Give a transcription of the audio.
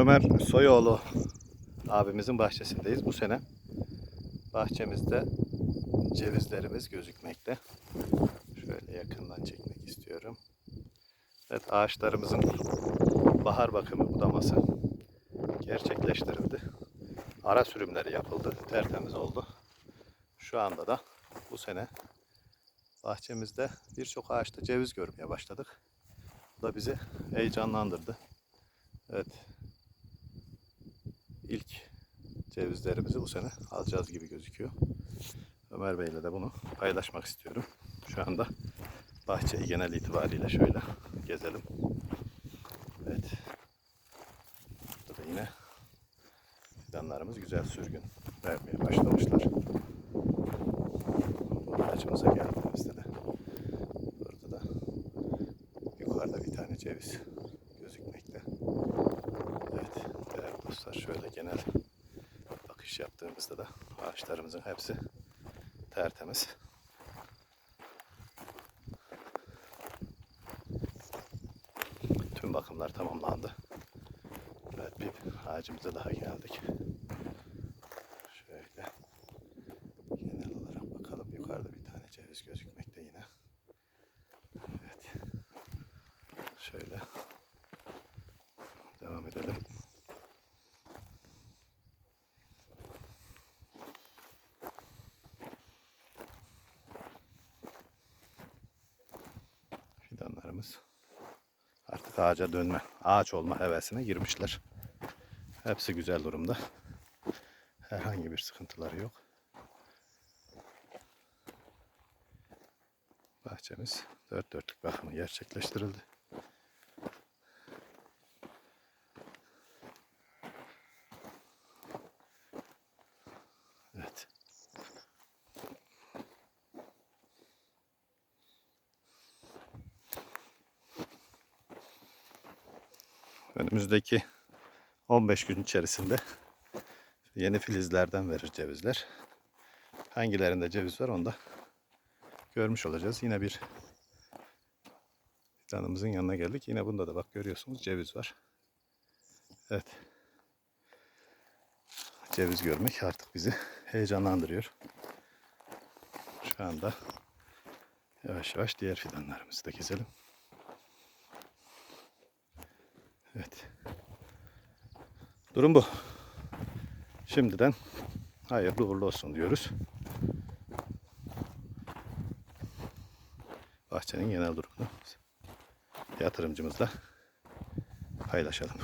Ömer Soyoğlu abimizin bahçesindeyiz. Bu sene bahçemizde cevizlerimiz gözükmekte. Şöyle yakından çekmek istiyorum. Evet ağaçlarımızın bahar bakımı budaması gerçekleştirildi. Ara sürümleri yapıldı. Tertemiz oldu. Şu anda da bu sene bahçemizde birçok ağaçta ceviz görmeye başladık. Bu da bizi heyecanlandırdı. Evet. İlk cevizlerimizi bu sene alacağız gibi gözüküyor. Ömer Bey ile de bunu paylaşmak istiyorum. Şu anda bahçeyi genel itibariyle şöyle gezelim. Evet. Burada da yine fidanlarımız güzel sürgün vermeye başlamışlar. Bu ağacımıza geldiğimizde de burada da yukarıda bir tane ceviz gözükmekte. Evet değerli dostlar şöyle genel bakış yaptığımızda da ağaçlarımızın hepsi tertemiz. Tüm bakımlar tamamlandı. Evet bir ağacımıza daha geldik. Şöyle genel olarak bakalım yukarıda bir tane ceviz gözükmekte yine. Evet. Şöyle Fidanlarımız artık ağaca dönme, ağaç olma hevesine girmişler. Hepsi güzel durumda. Herhangi bir sıkıntıları yok. Bahçemiz dört dörtlük bakımı gerçekleştirildi. Evet. Önümüzdeki 15 gün içerisinde yeni filizlerden verir cevizler. Hangilerinde ceviz var onu da görmüş olacağız. Yine bir fidanımızın yanına geldik. Yine bunda da bak görüyorsunuz ceviz var. Evet. Ceviz görmek artık bizi heyecanlandırıyor. Şu anda yavaş yavaş diğer fidanlarımızı da gezelim. Evet. Durum bu. Şimdiden hayırlı uğurlu olsun diyoruz. Bahçenin genel durumunu yatırımcımızla paylaşalım.